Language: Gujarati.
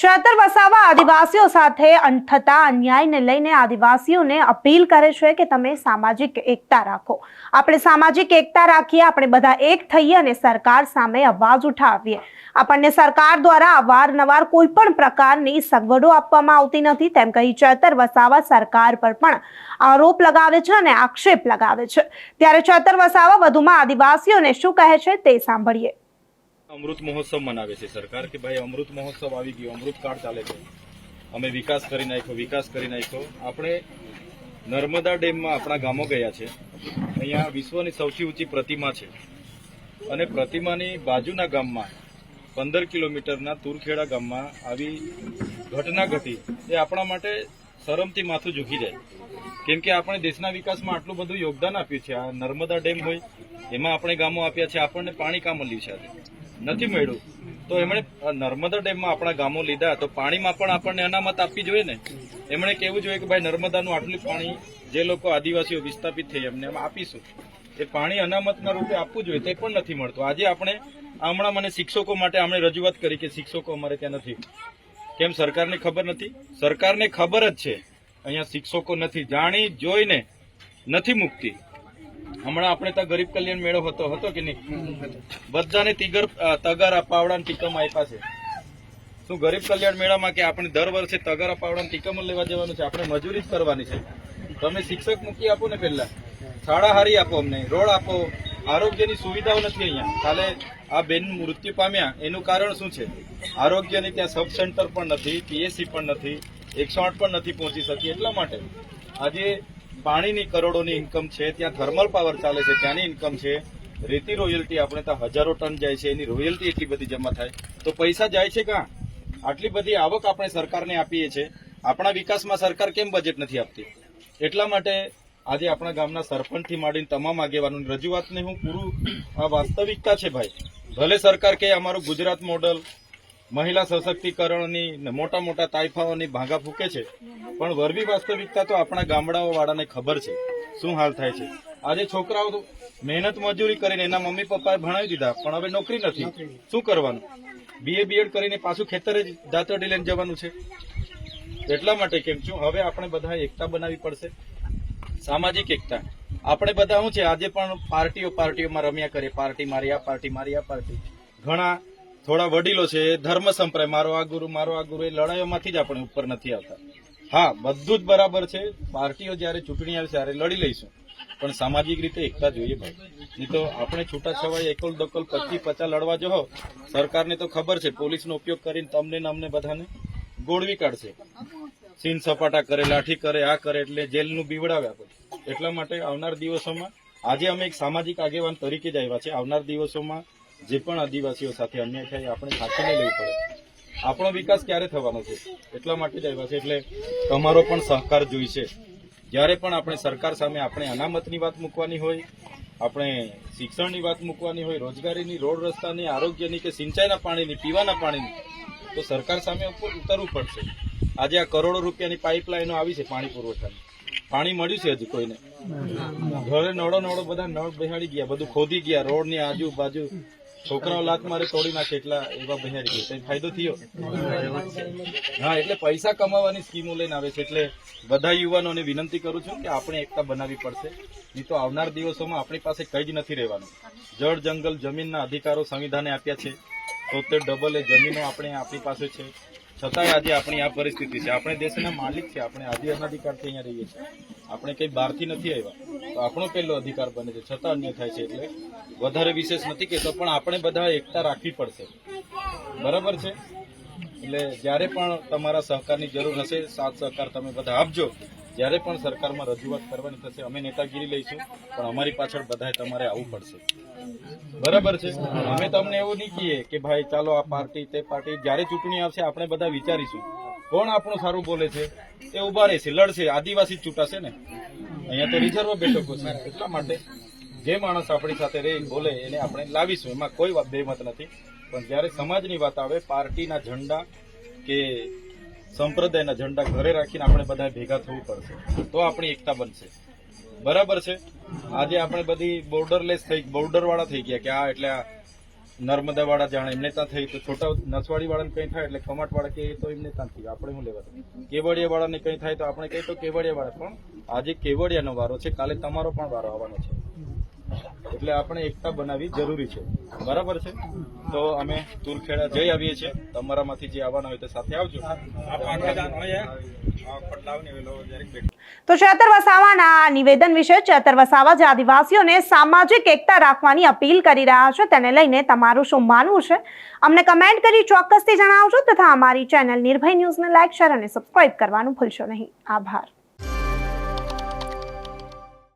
ચેતર વસાવા આદિવાસીઓ સાથે અંથતા અન્યાયને લઈને આદિવાસીઓને અપીલ કરે છે કે તમે સામાજિક એકતા રાખો. આપણે સામાજિક એકતા રાખીએ, આપણે બધા એક થઈએ અને સરકાર સામે અવાજ ઉઠાવીએ. આપણને સરકાર દ્વારા અવારનવાર કોઈ પણ પ્રકારની સગવડો આપવામાં આવતી નથી. તેમ કહી ચેતર વસાવા સરકાર પર પણ આરોપ લગાવે છે અને આક્ષેપ લગાવે છે. ત્યારે ચેતર વસાવા વધુમાં આદિવાસીઓને શું કહે છે તે સાંભળીએ. અમૃત મહોત્સવ મનાવે છે સરકાર કે ભાઈ અમૃત મહોત્સવ આવી ગયો, અમૃત કાળ ચાલે છે. અમે વિકાસ કરી નાખ્યો, વિકાસ કરી નાખ્યો. આપણે નર્મદા ડેમમાં આપણા ગામો ગયા છે. અહીંયા વિશ્વની સૌથી ઊંચી પ્રતિમા છે. અને પ્રતિમાની બાજુના ગામમાં, પંદર કિલોમીટરના તુરખેડા ગામમાં આવી ઘટના ઘટી. એ આપણા માટે શરમથી માથું ઝૂકી જાય. કેમ કે આપણે દેશના વિકાસમાં આટલું બધું યોગદાન આપ્યું છે. આ નર્મદા ડેમ હોય, એમાં આપણે ગામો આપ્યા છે. આપણને પાણી કામ મળ્યું છે આજે. નથી મળ્યું. તો એમણે નર્મદા ડેમમાં આપણા ગામો લીધા, તો પાણીમાં પણ આપણને અનામત આપવી જોઈએ ને? એમણે કહેવું જોઈએ કે ભાઈ, નર્મદાનું આટલું પાણી જે લોકો આદિવાસીઓ વિસ્થાપિત થઈ એમને અમે આપીશું. એ પાણી અનામતના રૂપે આપવું જોઈએ, તે પણ નથી મળતું. આજે આપણે, હમણાં મને શિક્ષકો માટે આપણે રજૂઆત કરી કે શિક્ષકો અમારે ત્યાં નથી. કેમ, સરકારને ખબર નથી? સરકારને ખબર જ છે. અહીંયા શિક્ષકો નથી. જાણી જોઈને નથી મુકતી. હમણાં આપણે ત્યાં ગરીબ કલ્યાણ મેળો હતો હતો કે નહીં? બધાને તિગર તગારા પાવડા ટીકમ આપ્યા છે. શું ગરીબ કલ્યાણ મેળામાં કે આપણે દર વર્ષે તગારા પાવડા ટીકમ લેવા જવાનું છે? આપણે મજૂરી જ કરવાની છે. તમે શિક્ષક મૂકી આપો ને પહેલા. શાળા હારી આપો અમને, રોડ આપો. આરોગ્યની સુવિધાઓ નથી અહીંયા. કાલે આ બેન મૃત્યુ પામ્યા, એનું કારણ શું છે? આરોગ્યની ત્યાં સબ સેન્ટર પણ નથી, પીએસસી પણ નથી, એકસો આઠ પણ નથી પહોંચી શકી. એટલા માટે આજે પાણીની કરોડોની ઇન્કમ છે, ત્યાં થર્મલ પાવર ચાલે છે, ત્યાંની ઇન્કમ છે. રેતી રોયલ્ટી આપણે ત્યાં હજારો ટન જાય છે, એની રોયલ્ટી એટલી બધી જમા થાય. તો પૈસા જાય છે કાં? આટલી બધી આવક આપણે સરકારને આપીએ છીએ. આપણા વિકાસમાં સરકાર કેમ બજેટ નથી આપતી? એટલા માટે આજે આપણા ગામના સરપંચથી માંડીને તમામ આગેવાનોની રજૂઆતને હું પૂરું, આ વાસ્તવિકતા છે ભાઈ. ભલે સરકાર કે અમારું ગુજરાત મોડલ મહિલા સશક્તિકરણની મોટા મોટા તાઇફાઓની ભાંગા ફૂકે છે. પણ વરવી વાસ્તવિકતા તો આપણા ગામડાઓ વાળાને ખબર છે. શું હાલ થાય છે? આજે છોકરાઓ મહેનત મજૂરી કરીને એના મમ્મી પપ્પાએ ભણાવી દીધા, પણ હવે નોકરી નથી. શું કરવાનું? બીએ બીએડ કરીને પાછું ખેતરે જ દાંતરડી લઈને જવાનું છે? એટલા માટે કેમ? છું હવે આપણે બધા એકતા બનાવવી પડશે? સામાજિક એકતા. આપણે બધા શું છે? આજે પણ પાર્ટીઓ પાર્ટીઓમાં રમ્યા કરીએ પાર્ટી મારી, આ પાર્ટી મારી, આ પાર્ટી. ઘણા થોડા વડીલો છે, ધર્મ સંપ્રદાય, મારો આ ગુરુ, મારો આ ગુરુ, એ લડાઈઓમાંથી જ આપણે ઉપર નથી આવતા. હા, બધું જ બરાબર છે. પાર્ટીઓ જ્યારે ચૂંટણી આવે ત્યારે લડી લઈશું. પણ સામાજિક રીતે એકતા જોઈએ ભાઈ. નહીં તો આપણે છૂટા છવાય એકલ દકલ પચી પચા લડવા જો સરકારને તો ખબર છે, પોલીસનો ઉપયોગ કરીને તમને અમને બધાને ગોળવી કાઢશે. સીન સપાટા કરે, લાઠી કરે, આ કરે, એટલે જેલનું બીવડાવ્યા પછી. એટલા માટે આવનાર દિવસોમાં આજે અમે એક સામાજિક આગેવાન તરીકે જ આવ્યા છે. આવનાર દિવસોમાં જે પણ આદિવાસીઓ સાથે અન્યાય થાય આપણે સાચીને લેવું પડે. આપણો વિકાસ ક્યારે થવાનો છે? એટલા માટે જ આવ્યા છે. એટલે તમારો પણ સહકાર જોઈશે. જ્યારે પણ આપણે સરકાર સામે આપણે અનામતની વાત મૂકવાની હોય, આપણે શિક્ષણની વાત મૂકવાની હોય, રોજગારીની, રોડ રસ્તાની, આરોગ્યની કે સિંચાઈના પાણીની, પીવાના પાણીની, તો સરકાર સામે ઉતરવું પડશે. આજે આ કરોડો રૂપિયાની પાઇપલાઇનો આવી છે પાણી પુરવઠાની. પાણી મળ્યું છે હજી કોઈને? ઘરે નળો નળો બધા નળ બેહાડી ગયા, બધું ખોદી ગયા, રોડની આજુબાજુ છોકરાઓ લાત મારે તોડી નાખે એટલા એવા બહેરી ગયા ફાયદો થયો? હા, એટલે પૈસા કમાવાની સ્કીમો લઈને આવે છે. એટલે બધા યુવાનોને વિનંતી કરું છું કે આપણે એકતા બનાવવી પડશે. નહીં તો આવનાર દિવસોમાં આપણી પાસે કઈ જ નથી રહેવાનું. જળ, જંગલ, જમીનના અધિકારો સંવિધાને આપ્યા છે. તોતેર ડબલ એ જમીનો આપણે આપણી પાસે છે. છતાંય આજે આપણી આ પરિસ્થિતિ છે. આપણે દેશના માલિક છે આપણે આદિ અનાધિકારથી અહીંયા રહીએ છીએ. આપણે કઈ બહારથી નથી આવ્યા. તો આપણો પહેલો અધિકાર બને છે. છતાં અન્ય થાય છે એટલે વધારે વિશેષ નથી કહેતો પણ આપણે બધા એકતા રાખવી પડશે. બરાબર છે? એટલે જ્યારે પણ તમારા સહકારની જરૂર હશે, સાથ સહકાર તમે બધા આપજો. જ્યારે પણ સરકારમાં રજૂઆત કરવાની થશે, અમે નેતાગીરી લઈશું, પણ અમારી પાછળ બધાએ તમારે આવવું પડશે. બરાબર છે? અમે તમને એવું નહીં કહીએ કે ભાઈ, ચાલો આ પાર્ટી, તે પાર્ટી, જ્યારે ચૂંટણી આવશે, આપણે બધા વિચારીશું. કોણ આપણું સારું બોલે છે? એ ઊભા રહેશે લડશે, આદિવાસી જ ચૂંટાશે ને? અહીંયા તો રિઝર્વ બેઠકો છે. એટલા માટે જે માણસ આપણી સાથે રહે બોલે, એને આપણે લાવીશું. એમાં કોઈ બેમત નથી. પણ જ્યારે સમાજની વાત આવે, પાર્ટીના ઝંડા કે સંપ્રદાયના ઝંડા ઘરે રાખીને આપણે બધા ભેગા થવું પડશે, તો આપણી એકતા બનશે. બરાબર છે? આજે આપણે બધી બોર્ડરલેસ થઈ બોર્ડર વાળા થઈ ગયા કે આ એટલે આ નર્મદા વાળા જાણે એમને ત્યાં થઈ, તો છોટા નસવાડી વાળાને કઈ થાય એટલે કમાટ વાળા કે તો એમને ત્યાં થઈ આપણે શું લેવા કેવડિયા વાળાને કઈ થાય તો આપણે કહીએ તો કેવડિયા વાળા પણ આજે કેવડિયાનો વારો છે, કાલે તમારો પણ વારો આવવાનો છે. એટલે આપણે એકતા બનાવવી જરૂરી છે. બરાબર છે? તો અમે તુરખેડા જઈ આવીએ છીએ. તમારામાંથી જે આવવાના હોય તે સાથે આવજો. તો ચેતર વસાવાના આ નિવેદન વિશે ચેતર વસાવા જે આદિવાસીઓને સામાજિક એકતા રાખવાની અપીલ કરી રહ્યા છે તેને લઈને તમારું શું માનવું છે? અમને કમેન્ટ કરી ચોક્કસથી જણાવજો તથા અમારી ચેનલ નિર્ભય ન્યૂઝને લાઇક શેર અને સબસ્ક્રાઇબ કરવાનું ભૂલશો નહીં. આભાર.